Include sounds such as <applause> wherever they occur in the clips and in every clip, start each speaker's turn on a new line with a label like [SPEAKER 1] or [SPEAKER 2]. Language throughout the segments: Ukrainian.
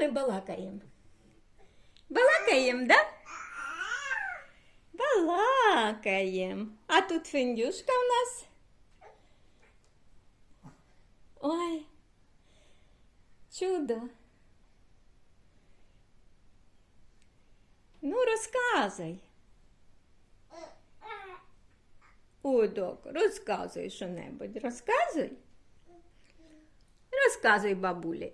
[SPEAKER 1] Ми балакаємо. Балакаємо, да? Балакаємо. А тут фіндюшка в нас. Ой. Чудо. Ну, розказуй. О, док, розказуй що-небудь. Розказуй. Розказуй, бабулі.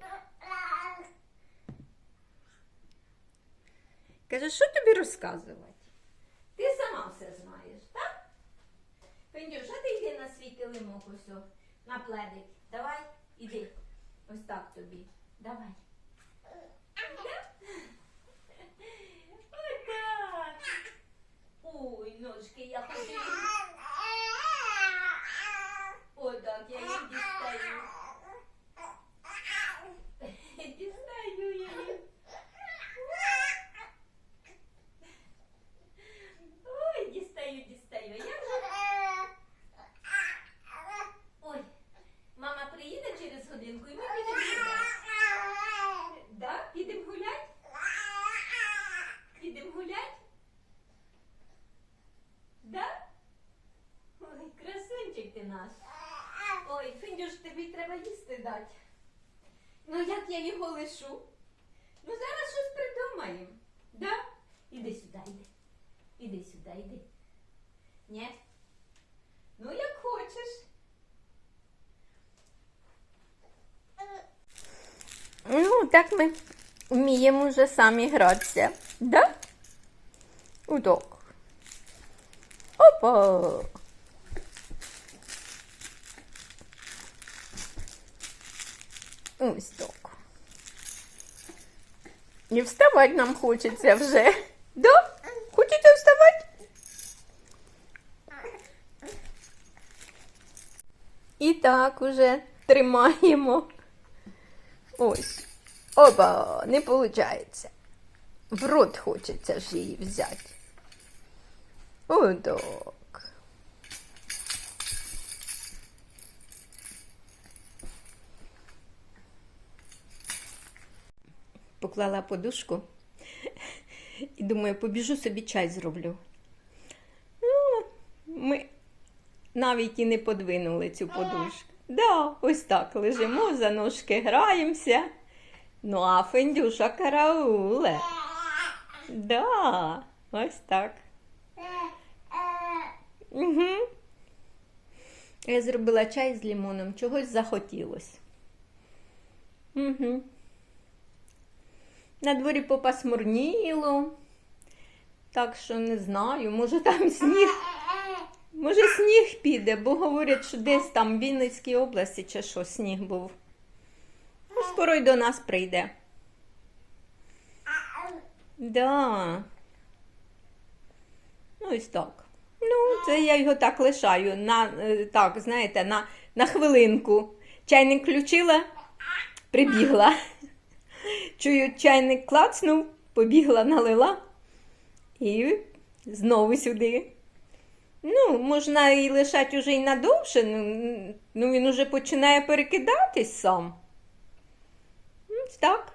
[SPEAKER 1] Каже, що тобі розказувати? Ти сама все знаєш, так? Пендюш, а ти йди на свій килимок о, на пледик. Давай, іди. Ось так тобі. Давай. Ой, так. Ой, ножки, я хочу. Ой, так, я її дістаю. Дістаю я її. Ой, дістаю, дістаю. Я вже... Ой, мама приїде через годинку і ми підемо гуляти. Да? Підемо гуляти? Підемо гуляти? Да? Ой, красунчик ти. Ой, Фіндюш, тобі треба їсти дати. Ну як я його лишу? Ну зараз щось придумаємо. Да? Іди сюди, іди. Іди сюди, іди. Ні? Ну, як хочеш. Ну, так ми вміємо вже самі гратися. Да? Удок. Опа. Ось так. І вставати нам хочеться вже. Да? Хочете вставати? І так уже тримаємо. Ось. Оба, не виходить. В рот хочеться ж її взяти. О, так. Поклала подушку <laughs> і думаю, побіжу собі чай зроблю. Ну, ми навіть і не подвинули цю подушку. Да, ось так лежимо, за ножки граємося. Ну, а Фендюша карауле. Да, ось так. Угу. Я зробила чай з лимоном, чогось захотілося. Угу. На дворі попасмурніло. Так що не знаю, може там сніг. Може сніг піде, бо говорять, що десь там в Вінницькій області чи що сніг був. Ну, скоро й до нас прийде. Да. Ну, ось так. Ну, це я його так лишаю. На, е, так, знаєте, на, на хвилинку. Чайник включила, прибігла. Чую, чайник клацнув, побігла, налила і знову сюди. Ну, можна і лишати уже й надовше, ну, ну він уже починає перекидатись сам. Так.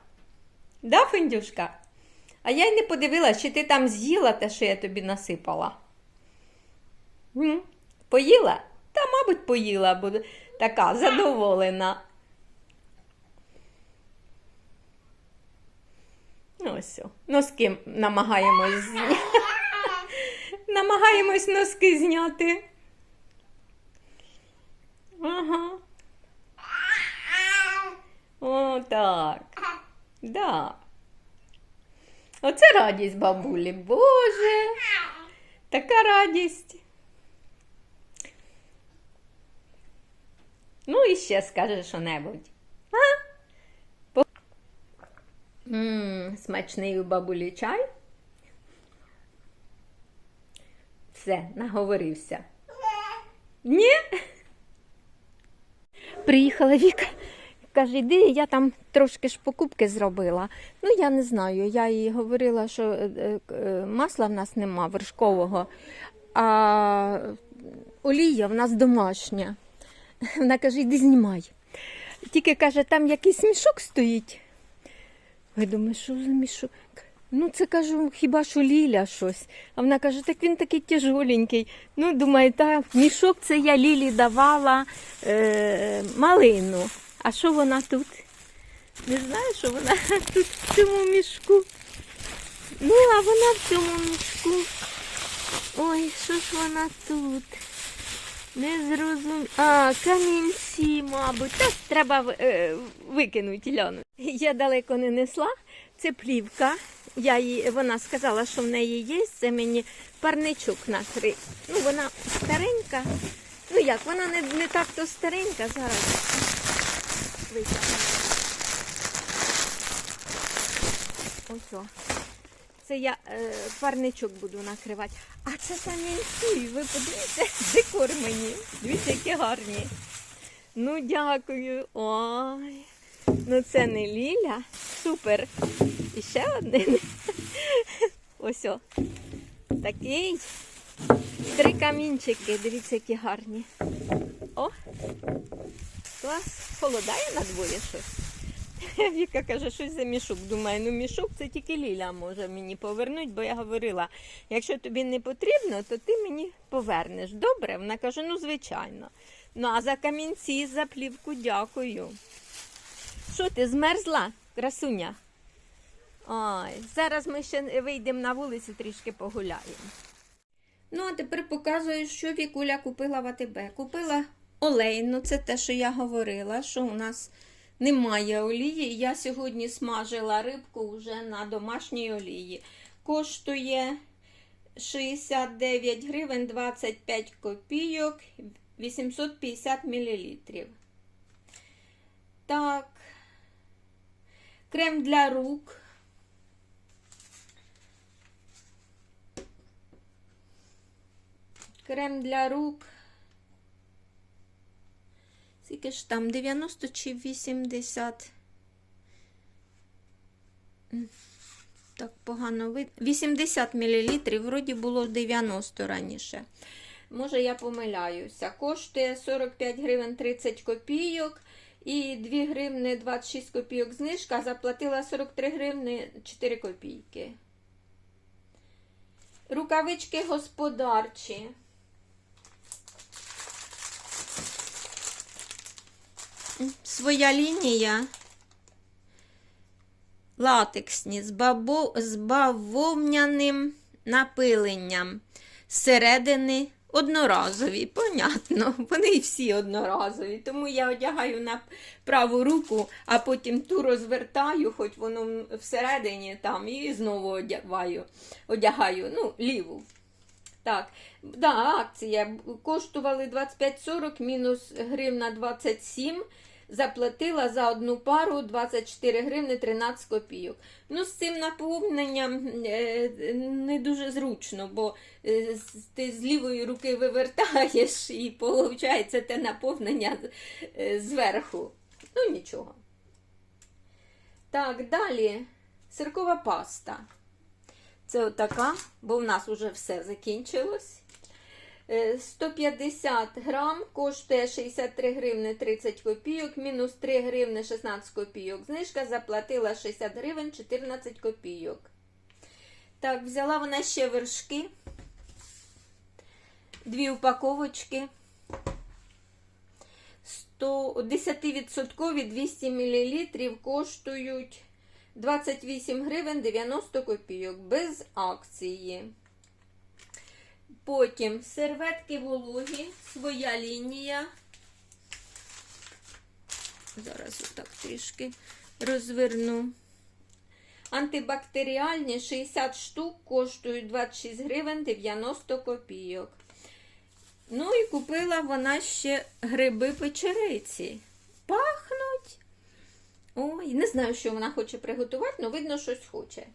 [SPEAKER 1] Да, Фендюшка? А я й не подивилась, чи ти там з'їла те, що я тобі насипала. Поїла? Та, мабуть, поїла, бо така задоволена. Ось. Носки намагаємось зняти. <laughs> Намагаємось носки зняти. Ага. О, так. Да. Оце радість бабулі. Боже. Така радість. Ну і ще скаже що-небудь. А? По- М, смачний бабулі чай. Все, наговорився. Ні? Приїхала Віка. Каже, йди, я там трошки ж покупки зробила. Ну, я не знаю. Я їй говорила, що е, е, масла в нас нема вершкового, а олія в нас домашня. Вона каже, йди знімай. Тільки каже, там якийсь мішок стоїть. Ой, думаю, що за мішок? Ну, це кажу, хіба що Ліля щось. А вона каже, так він такий тяжоленький. Ну, думаю, та мішок це я Лілі давала е, малину. А що вона тут? Не знаю, що вона <laughs> тут в цьому мішку. Ну, а вона в цьому мішку. Ой, що ж вона тут? Не зрозуміло. А, камінці, мабуть. Так, треба е, викинути ляну. Я далеко не несла. Це плівка. Я її, вона сказала, що в неї є. Це мені парничок накрив. Ну, вона старенька. Ну як, вона не, не так то старенька. Зараз витягну. Ось. Це я е, парничок буду накривати. А це камінці. Ви подивіться, декор мені. Дивіться, які гарні. Ну, дякую. Ой. Ну це не Ліля. Супер. І ще один. Ось о. Такий. Три камінчики. Дивіться, які гарні. О! Клас. Холодає на дворі щось. <laughs> Віка каже, щось за мішок. Думаю, ну мішок це тільки Ліля може мені повернути, бо я говорила, якщо тобі не потрібно, то ти мені повернеш. Добре? Вона каже, ну звичайно. Ну а за камінці, за плівку дякую. Що ти змерзла, красуня? Ой, зараз ми ще вийдемо на вулицю, трішки погуляємо. Ну, а тепер показую, що Вікуля купила в АТБ. Купила олейну, це те, що я говорила, що у нас немає олії. Я сьогодні смажила рибку вже на домашній олії. Коштує 69 гривень 25 копійок 850 мл. Так, крем для рук. Крем для рук. Скільки ж там 90 чи 80? Так погано вид. 80 мл, вроді було 90 раніше. Може, я помиляюся. Коштує 45 гривень 30 копійок і 2 гривни 26 копійок знижка. Заплатила 43 гривни 4 копійки. Рукавички господарчі. Своя лінія. Латексні з, бабо... з бавовняним напиленням. Зсередини одноразові, понятно. Вони всі одноразові. Тому я одягаю на праву руку, а потім ту розвертаю, хоч воно всередині там, і знову одягаю, одягаю ну, ліву. Так, да, акція. Коштували 25,40 мінус гривна 27. Заплатила за одну пару 24 гривни 13 копійок. Ну, з цим наповненням е, не дуже зручно, бо е, ти з лівої руки вивертаєш і виходить те наповнення е, зверху. Ну, нічого. Так, далі сиркова паста. Це отака, бо в нас вже все закінчилось. Е, 150 грам коштує 63 гривни 30 копійок, мінус 3 гривни 16 копійок. Знижка заплатила 60 гривень 14 копійок. Так, взяла вона ще вершки. Дві упаковочки. 100, 10% 200 мл коштують 28 гривень 90 копійок без акції. Потім серветки вологі, своя лінія. Зараз отак трішки розверну. Антибактеріальні 60 штук коштують 26 гривень 90 копійок. Ну і купила вона ще гриби печериці. Пахнуть. Ой, не знаю, що вона хоче приготувати, але видно, щось хоче.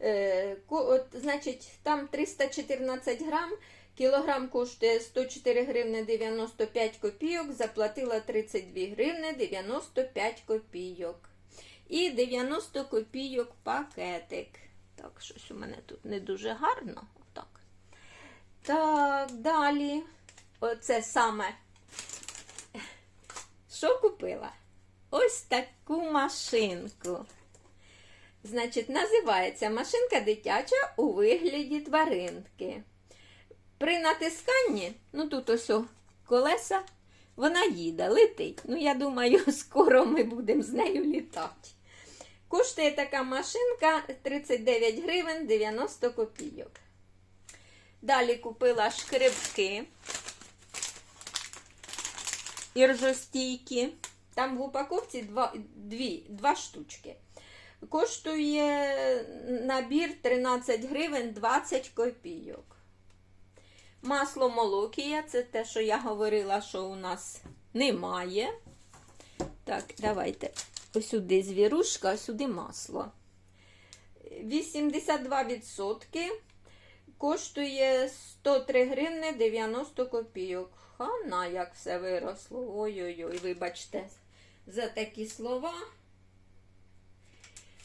[SPEAKER 1] Е, от, значить, там 314 грам, кілограм коштує 104 гривни 95 копійок, заплатила 32 гривни 95 копійок. І 90 копійок пакетик. Так, щось у мене тут не дуже гарно. Отак. Так, далі. Оце саме. Що купила? Ось таку машинку. Значить, називається машинка дитяча у вигляді тваринки. При натисканні, ну тут ось колеса, вона їде, летить. Ну, я думаю, <laughs> скоро ми будемо з нею літати. Коштує така машинка 39 гривень 90 копійок. Далі купила шкребки іржостійкі. Там в упаковці два, дві, два штучки. Коштує набір 13 гривень 20 копійок. Масло молокія це те, що я говорила, що у нас немає. Так, давайте. Сюди звірушка, а сюди масло. 82% коштує 103 гривни 90 копійок. Хана, як все виросло. Ой-ой-ой, вибачте за такі слова.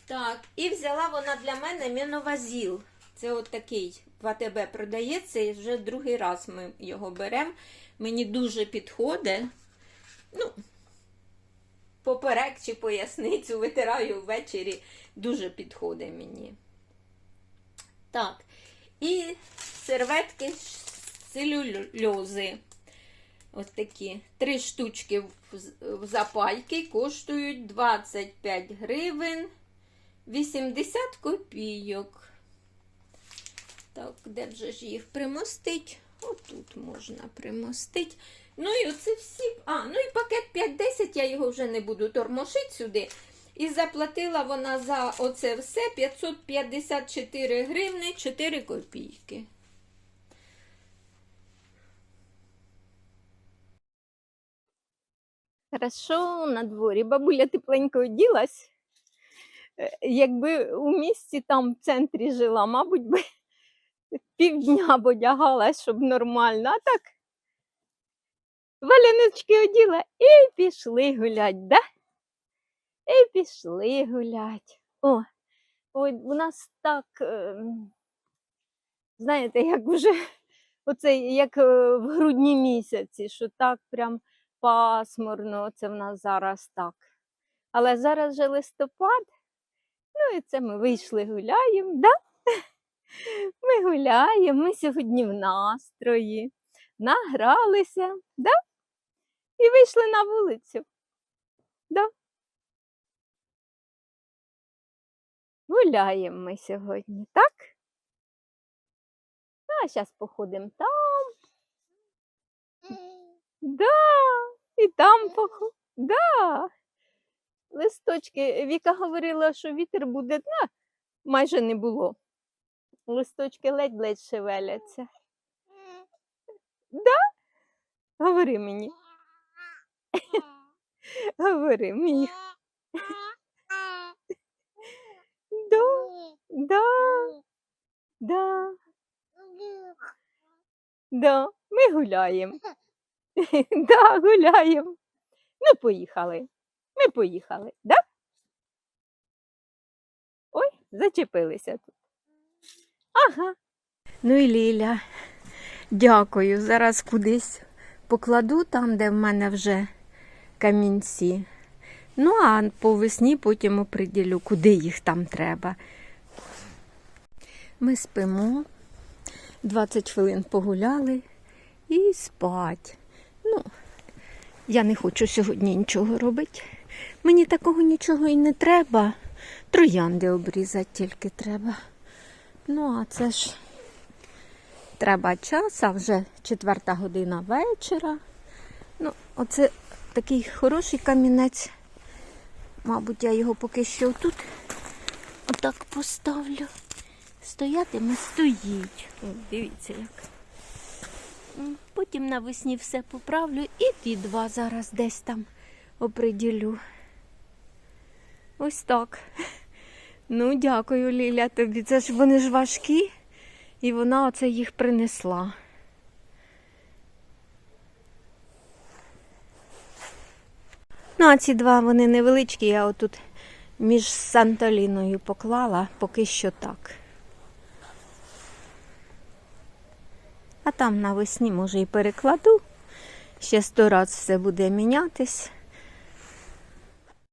[SPEAKER 1] Так, і взяла вона для мене міновазіл. Це от такий в АТБ продається, і вже другий раз ми його беремо. Мені дуже підходить. Ну, поперек чи поясницю витираю ввечері. Дуже підходить мені. Так. І серветки з целюльози. Ось такі. Три штучки в, запайки коштують 25 гривень 80 копійок. Так, де б же ж їх примостить? Отут можна примостити. Ну і оце всі. А, ну і пакет 5-10, я його вже не буду тормошити сюди. І заплатила вона за оце все 554 гривни 4 копійки. Хорошо на дворі. Бабуля тепленько оділась. Е, Якби у місті там в центрі жила, мабуть, би <laughs> півдня б одягалась, щоб нормально. А так валяночки оділа і пішли гулять, да? І пішли гулять. О, ой, у нас так, ем, знаєте, як вже <laughs> оце як е, в грудні місяці, що так прям пасмурно, це в нас зараз так. Але зараз же листопад, ну і це ми вийшли гуляємо, да? <laughs> Ми гуляємо, ми сьогодні в настрої, награлися, да? І вийшли на вулицю. Да? Гуляємо ми сьогодні, так? А зараз походимо там. Да, і там походимо. Да. Листочки. Віка говорила, що вітер буде, ну, майже не було. Листочки ледь-ледь шевеляться. Да? Говори мені. <laughs> Говори мені. <laughs> Да, да, да, да. Ми гуляємо. <laughs> Да, гуляємо. Ну, поїхали. Ми поїхали, да? Ой, зачепилися тут. Ага. Ну і Ліля, дякую. Зараз кудись покладу там, де в мене вже камінці. Ну, а по весні потім оприділю, куди їх там треба. Ми спимо, 20 хвилин погуляли і спать. Ну, я не хочу сьогодні нічого робити. Мені такого нічого і не треба. Троянди обрізати тільки треба. Ну, а це ж треба час, а вже четверта година вечора. Ну, оце такий хороший камінець. Мабуть, я його поки що тут отак поставлю. Стоятиме, стоїть. О, дивіться як. Потім навесні все поправлю і ті два зараз десь там оприділю. Ось так. Ну, дякую, Ліля, тобі. Це ж вони ж важкі, і вона оце їх принесла. Ну, а ці два вони невеличкі, я отут між Сантоліною поклала, поки що так. А там навесні, може, і перекладу. Ще сто раз все буде мінятись.